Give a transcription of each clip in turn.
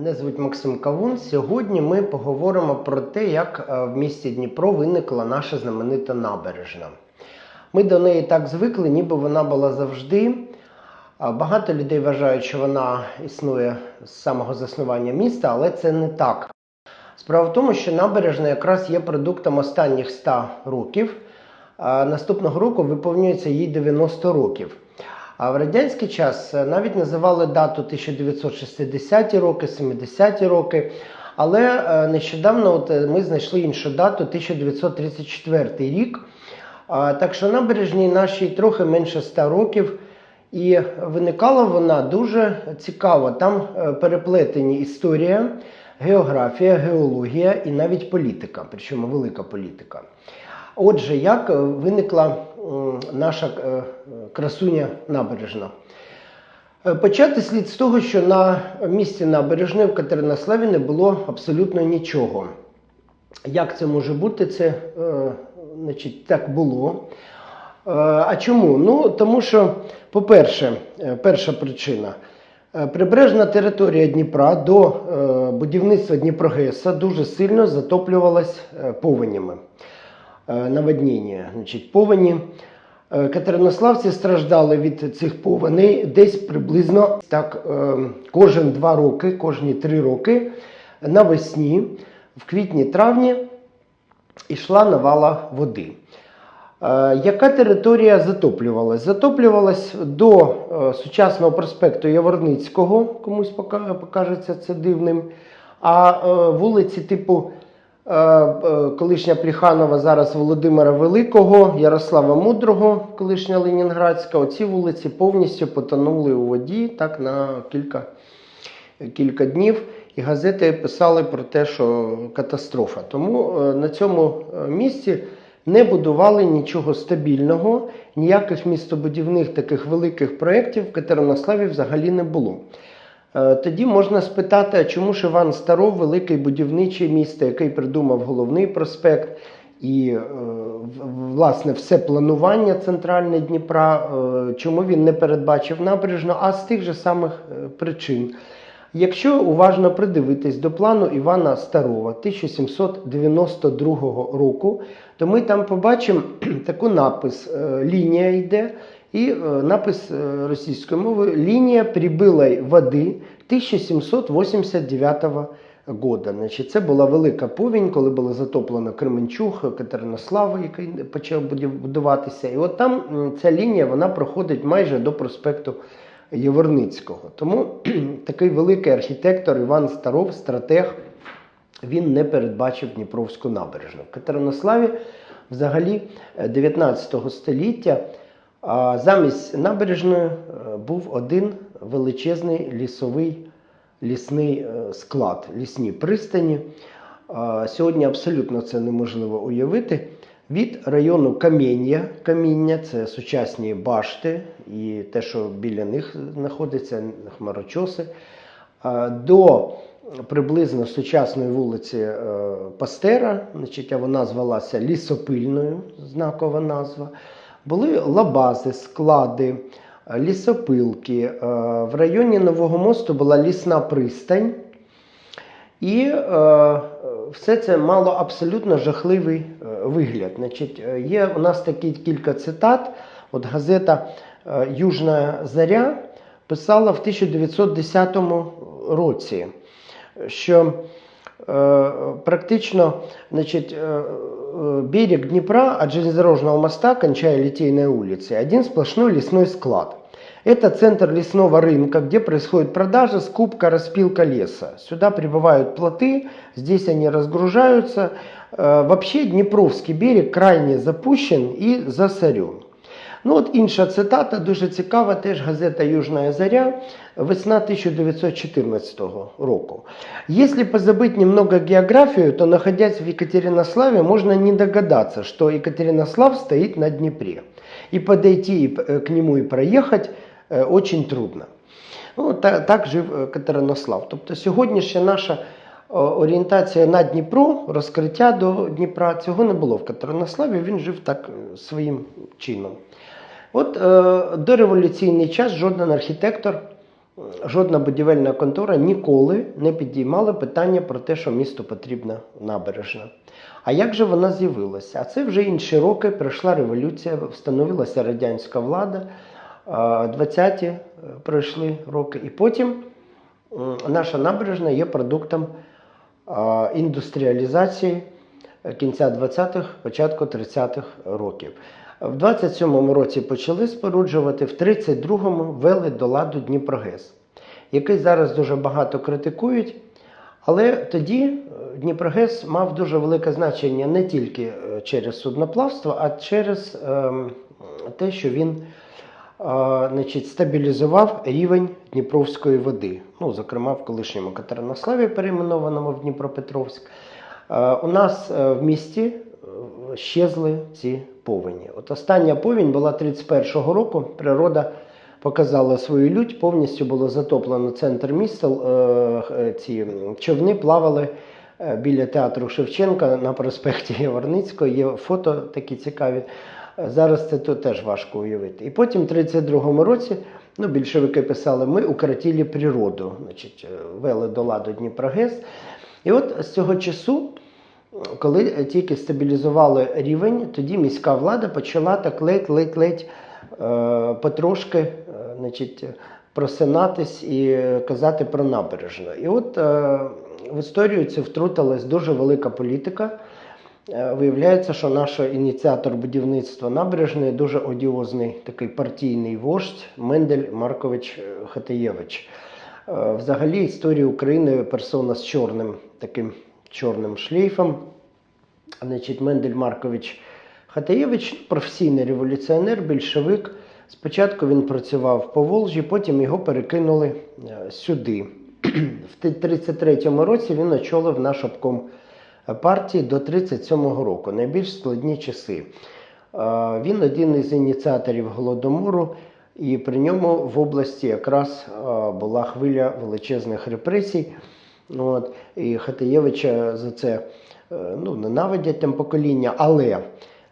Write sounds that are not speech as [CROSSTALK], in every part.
Мене звуть Максим Кавун. Сьогодні ми поговоримо про те, як е, в місті Дніпро виникла наша знаменита набережна. Ми до неї так звикли, ніби вона була завжди. Багато людей вважають, що вона існує з самого заснування міста, але це не так. Справа в тому, що набережна якраз є продуктом останніх 100 років. Наступного року виповнюється їй 90 років. А в радянський час е, навіть називали дату 1960-ті роки, 70-ті роки. Але е, нещодавно от е, ми знайшли іншу дату 1934 рік. Так що набережній нашій трохи менше 100 років. І виникала вона дуже цікаво. Там переплетені історія, географія, геологія і навіть політика, причому велика політика. Отже, як е, виникла наша е, красуня набережна? Е, Почати слід з того, що на місці набережної в Катеринославі не було абсолютно нічого. Як це може бути? Це значить, так було. А чому? Ну, тому що, по-перше, перша причина. Прибережна територія Дніпра до будівництва Дніпрогеса дуже сильно затоплювалась повенями. Е, Наводніння. Значить, повені. Е, Катеринославці страждали від цих повеней десь приблизно так, е, кожен два роки, кожні три роки навесні, в квітні-травні йшла навала води. Яка територія затоплювалась? Затоплювалась до сучасного проспекту Яворницького, комусь покажеться це дивним. А вулиці типу колишня Пліханова, зараз Володимира Великого, Ярослава Мудрого, колишня Ленінградська, оці вулиці повністю потонули у воді так на кілька, кілька днів. І газети писали про те, що катастрофа. Тому е, на цьому е, місці не будували нічого стабільного, ніяких містобудівних таких великих проєктів в Катеринославі взагалі не було. Е, Тоді можна спитати, а чому ж Іван Старов, великий будівничий місто, який придумав головний проспект і е, власне все планування центральне Дніпра, е, чому він не передбачив набережну, а з тих же самих причин. Якщо уважно придивитись до плану Івана Старова 1792 року, то ми там побачимо [CLEARS THROAT] таку напис лінія йде, і е, напис е, російською мовою лінія прибилої води 1789 года. Значить, це була велика повінь, коли було затоплено Кременчуг, Катеринослав, який почав будуватися. І от там ця лінія вона проходить майже до проспекту Єворницького. Тому [CLEARS THROAT] такий великий архітектор Іван Старов, стратег, він не передбачив Дніпровську набережну. В Катеринославі взагалі е, 19 століття а, замість набережної е, був один величезний лісовий лісний е, склад, лісні пристані. Сьогодні абсолютно це неможливо уявити. Від району Каміння, Каміння це сучасні башти і те, що біля них знаходиться, хмарочоси, до приблизно сучасної вулиці е, Пастера, значить, вона звалася Лісопильною, знакова назва. Були лабази, склади, е, лісопилки. Е, В районі Нового мосту була лісна пристань. І е, все це мало абсолютно жахливий вигляд. Значить, є у нас такі кілька цитат. От газета Южна Заря писала в 1910 році, що практично значит, э, э, берег Днепра от железнодорожного моста, кончая Литейной улицей, один сплошной лесной склад. Это центр лесного рынка, где происходит продажа, скупка, распилка леса. Сюда прибывают плоты, здесь они разгружаются. Э, Вообще Днепровский берег крайне запущен и засорен. Ну от інша цитата, дуже цікава, теж газета Южна Заря, весна 1914 року. Если позабыть немного географию, то находясь в Екатеринославе, можно не догадаться, что Екатеринослав стоит на Днепре. И подойти и, э, к нему и проехать э, очень трудно. Ну, та- так жив е, Катеринослав. Тобто сьогоднішня наша е, орієнтація на Дніпро, розкриття до Дніпра, цього не було в Катеринославі, він жив так е, своїм чином. От е, дореволюційний час жоден архітектор жодна будівельна контора ніколи не підіймала питання про те, що місту потрібна набережна. А як же вона з'явилася? А це вже інші роки. Прийшла революція, встановилася радянська влада. а, 20-ті е, пройшли роки. І потім наша набережна є продуктом а, індустріалізації кінця 20-х, початку 30-х років. В 27-му році почали споруджувати, в 32-му ввели до ладу Дніпрогес, який зараз дуже багато критикують. Але тоді е, Дніпрогес мав дуже велике значення не тільки е, через судноплавство, а через ем, те, що він е, значить, стабілізував рівень Дніпровської води. Ну, зокрема, в колишньому Катеринославі, перейменованому в Дніпропетровськ. Е, У нас е, в місті е, щезли ці повені. От остання повінь була 31-го року. Природа показала свою лють, повністю було затоплено центр міста. е, е, Ці човни плавали е, біля театру Шевченка на проспекті Яворницького. Є фото такі цікаві. Зараз це тут теж важко уявити. І потім, в 32-му році, ну, більшовики писали, ми укротили природу, значить, вели до ладу Дніпрогес. І от з цього часу, коли тільки стабілізували рівень, тоді міська влада почала так ледь-ледь-ледь е, потрошки е, значить, просинатись і казати про набережну. І от е, в історію цю втрутилась дуже велика політика. Е, Виявляється, що наш ініціатор будівництва набережної дуже одіозний такий партійний вождь Мендель Маркович е, Хатаєвич. Е, Взагалі історія України персона з чорним таким чорним шлейфом. Значить, Мендель Маркович Хатаєвич, професійний революціонер, більшовик. Спочатку він працював по Волжі, потім його перекинули е, сюди. В 1933 році він очолив наш обком партії до 1937 року, найбільш складні часи. Е, Він один із ініціаторів голодомору, і при ньому в області якраз е, була хвиля величезних репресій. От, і Хатаєвича за це е, ну, ненавидять там покоління, але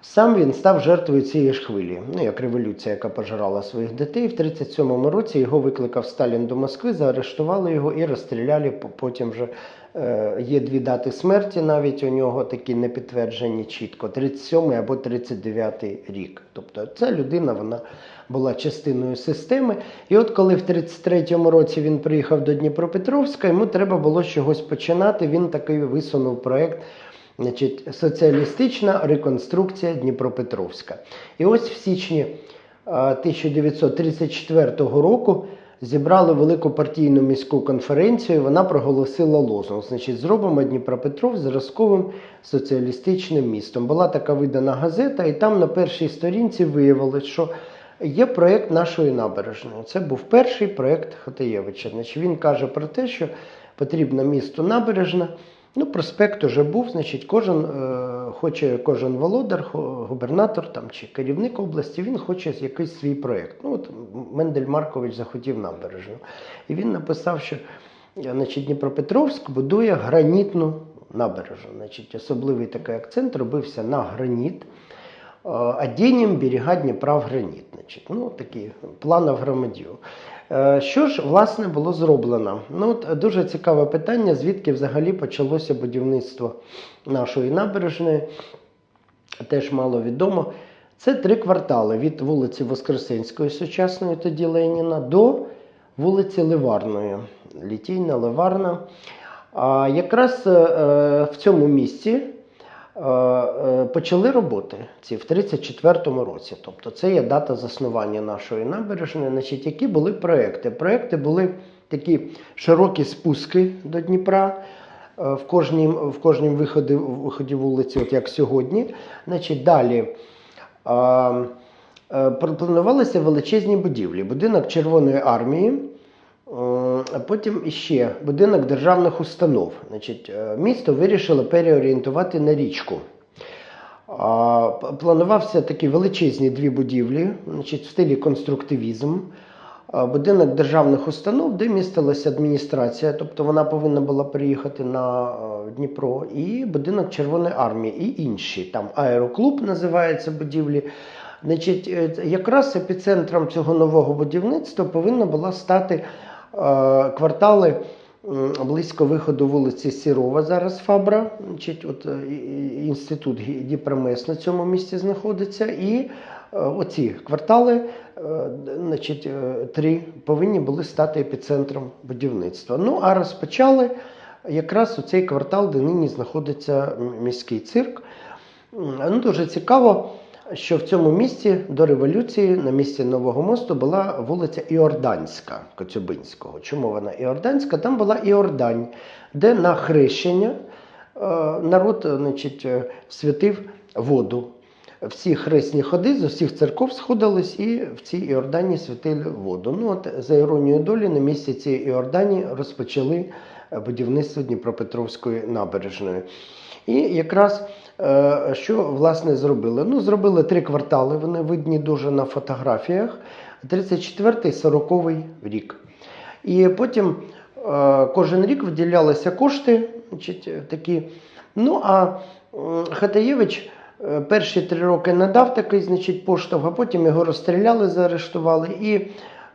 сам він став жертвою цієї ж хвилі, ну як революція, яка пожирала своїх дітей. В 37-му році його викликав Сталін до Москви, заарештували його і розстріляли. Потім вже е, є дві дати смерті, навіть у нього такі не підтверджені чітко: 37-й або 39-й рік. Тобто ця людина вона була частиною системи. І от коли в 33-му році він приїхав до Дніпропетровська, йому треба було чогось починати. Він такий висунув проект. Значить, соціалістична реконструкція Дніпропетровська. І ось в січні 1934 року зібрали велику партійну міську конференцію. Вона проголосила лозунг. Значить, зробимо Дніпропетров зразковим соціалістичним містом. Була така видана газета, і там на першій сторінці виявилось, що є проєкт нашої набережної. Це був перший проєкт Хатаєвича. Значить, він каже про те, що потрібна місту набережна. Ну, проспект уже був, значить, кожен е, хоче, кожен володар, губернатор там, чи керівник області, він хоче якийсь свій проєкт. Ну, от Мендель Маркович захотів набережну. І він написав, що значить, Дніпропетровськ будує гранітну набережну. Значить, особливий такий акцент робився на граніт. Е, Одінням берега Дніпра в граніт. Значить, ну, такі плани в громадю. Е, Що ж власне було зроблено? Ну от е, дуже цікаве питання, звідки взагалі почалося будівництво нашої набережної. Теж мало відомо. Це три квартали від вулиці Воскресенської, сучасної тоді Леніна, до вулиці Ливарної. Літійна, Ливарна. А якраз е, е, в цьому місці е, е, почали роботи ці в 34-му році. Тобто це є дата заснування нашої набережної. Значить, які були проекти? Проекти були такі широкі спуски до Дніпра. е, В кожнім, в кожнім виході, виході вулиці, от як сьогодні. Значить, далі а, е, планувалися величезні будівлі. Будинок Червоної армії, е, а потім іще будинок державних установ. Значить, е, місто вирішило переорієнтувати на річку. Планувався такі величезні дві будівлі, значить, в стилі конструктивізм. Будинок державних установ, де містилася адміністрація, тобто вона повинна була приїхати на е, Дніпро, і будинок Червоної армії, і інші. Там аероклуб називається будівлі. Значить, е, якраз епіцентром цього нового будівництва повинна була стати квартали близько виходу вулиці Сірова, зараз Фабра, от, е, інститут Діпромес на цьому місці знаходиться. І е, оці квартали, е, значить, е, три повинні були стати епіцентром будівництва. Ну а розпочали якраз у цей квартал, де нині знаходиться міський цирк. Ну, дуже цікаво, що в цьому місті до революції на місці Нового мосту була вулиця Іорданська Коцюбинського. Чому вона Іорданська? Там була Іордань, де на хрещення е, народ е, значить, е, святив воду. Всі хресні ходи з усіх церков сходились і в цій Іордані святили воду. Ну, от, за іронією долі, на місці цієї Іордані розпочали будівництво Дніпропетровської набережної. І якраз що власне зробили? Ну, зробили три квартали, вони видні дуже на фотографіях. 34-й, 40-й рік. І потім е, кожен рік виділялися кошти, значить, е, такі. Ну а Хатаєвич е, перші три роки надав такий значить, поштовх, а потім його розстріляли, заарештували. І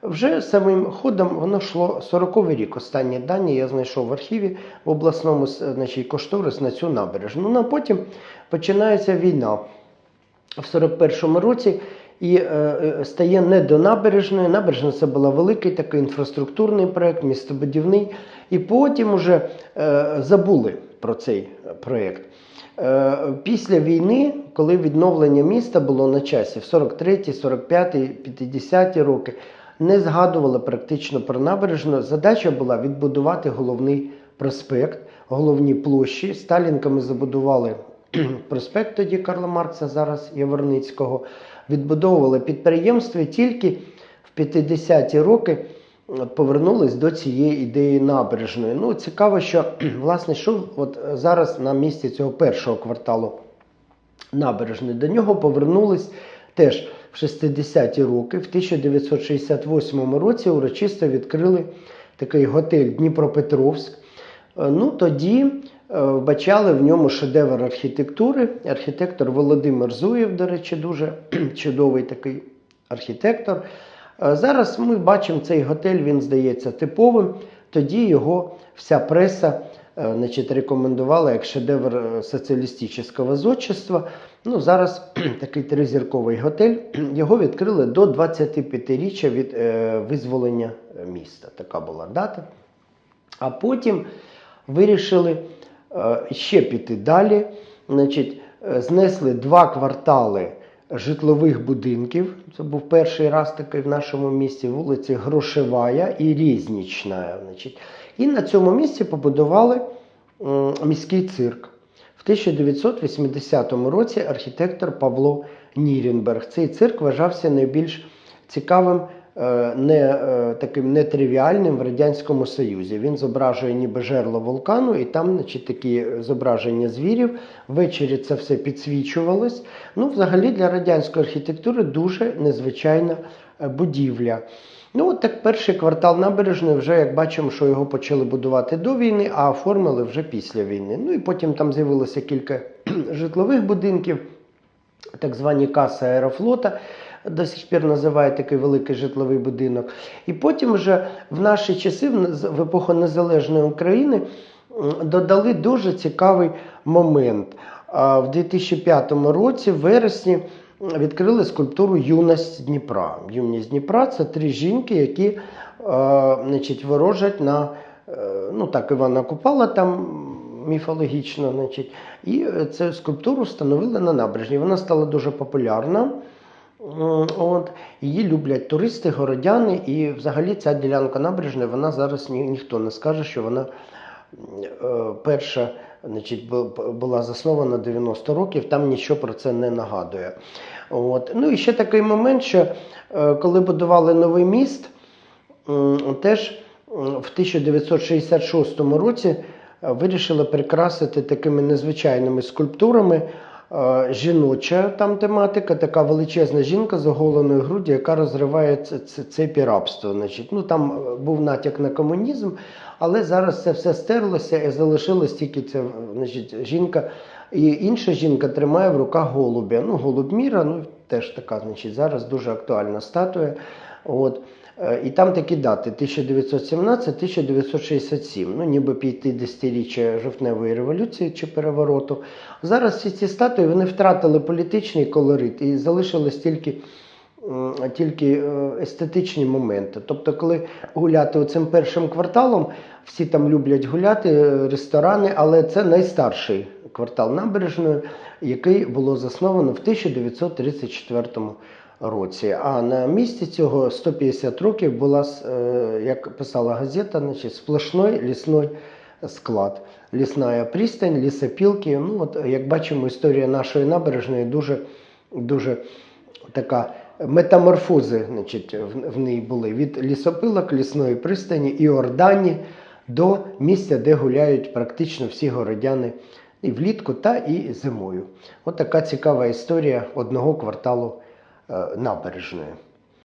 вже самим ходом воно йшло 40-й рік. Останні дані я знайшов в архіві в обласному значить, кошторис на цю набережну. Ну а потім починається війна в 41-му році і е, е, стає не до набережної. Набережна це була великий такий інфраструктурний проект, містобудівний. І потім уже е, забули про цей проєкт. Е, після війни, коли відновлення міста було на часі, в 43, 45, 50 роки, не згадували практично про набережну. Задача була відбудувати головний проспект, головні площі. Сталінками забудували [CLEARS THROAT] проспект тоді Карла Маркса, зараз Яворницького. Відбудовували підприємства тільки в 50-ті роки повернулись до цієї ідеї набережної. Ну, цікаво, що [CLEARS THROAT] власне, що от зараз на місці цього першого кварталу набережної. До нього повернулись теж в 60-ті роки. В 1968 році урочисто відкрили такий готель Дніпропетровськ. Е, Ну, тоді е, вбачали в ньому шедевр архітектури. Архітектор Володимир Зуєв, до речі, дуже [CLEARS THROAT] чудовий такий архітектор. Е, Зараз ми бачимо цей готель, він здається типовим. Тоді його вся преса значить, рекомендувала як шедевр е, соціалістичного зодчества. Ну, зараз [CLEARS THROAT] такий тризірковий готель. [CLEARS THROAT] Його відкрили до 25-річчя від е, визволення е, міста. Така була дата. А потім вирішили е, ще піти далі. Значить, е, знесли два квартали житлових будинків. Це був перший раз такий в нашому місті, вулиці Грошевая і Різнічна. Значить. І на цьому місці побудували міський цирк. В 1980 році архітектор Павло Нірінберг. Цей цирк вважався найбільш цікавим, не е, таким нетривіальним в Радянському Союзі. Він зображує ніби жерло вулкану, і там значить, такі зображення звірів. Ввечері це все підсвічувалось. Ну, взагалі для радянської архітектури дуже незвичайна е, будівля. Ну, от так перший квартал набережної, вже як бачимо, що його почали будувати до війни, а оформили вже після війни. Ну і потім там з'явилося кілька [CLEARS THROAT] житлових будинків, так звані каси аерофлота. До сих пір називають такий великий житловий будинок. І потім вже в наші часи, в епоху незалежної України, додали дуже цікавий момент. В 2005 році, в вересні, відкрили скульптуру Юність Дніпра. Юність Дніпра це три жінки, які значить, ворожать на е, ну так, Івана Купала там міфологічно, значить, і е, цю скульптуру встановили на набережні. Вона стала дуже популярна. М, От, її люблять туристи, городяни, і взагалі ця ділянка набережної, вона зараз ні, ніхто не скаже, що вона е, перша значить, була заснована 90 років, там нічого про це не нагадує. От. Ну і ще такий момент, що е, коли будували новий міст, м, теж в 1966 році е, вирішили прикрасити такими незвичайними скульптурами. Е, Жіноча там тематика, така величезна жінка з оголеною груді, яка розриває це, рабства. Значить, ну, там е, був натяк на комунізм, але зараз це все стерлося і залишилось тільки це значить, жінка. І інша жінка тримає в руках голубя. Ну, голуб міра, ну теж така, значить, зараз дуже актуальна статуя. От. Е, І там такі дати 1917-1967, ну ніби 50-річчя жовтневої революції чи перевороту. Зараз всі ці статуї вони втратили політичний колорит і залишились тільки, тільки е, естетичні моменти. Тобто, коли гуляти цим першим кварталом, всі там люблять гуляти, е, ресторани, але це найстарший квартал набережної, який було засновано в 1934 році. А на місці цього 150 років була, е, як писала газета, значить, сплошной лісний склад. Лісна пристань, лісопілки. Ну, от, як бачимо, історія нашої набережної дуже, дуже така метаморфози значить, в, ній були від лісопилок, лісної пристані і Ордані до місця, де гуляють практично всі городяни і влітку, та і зимою. От така цікава історія одного кварталу е, набережної.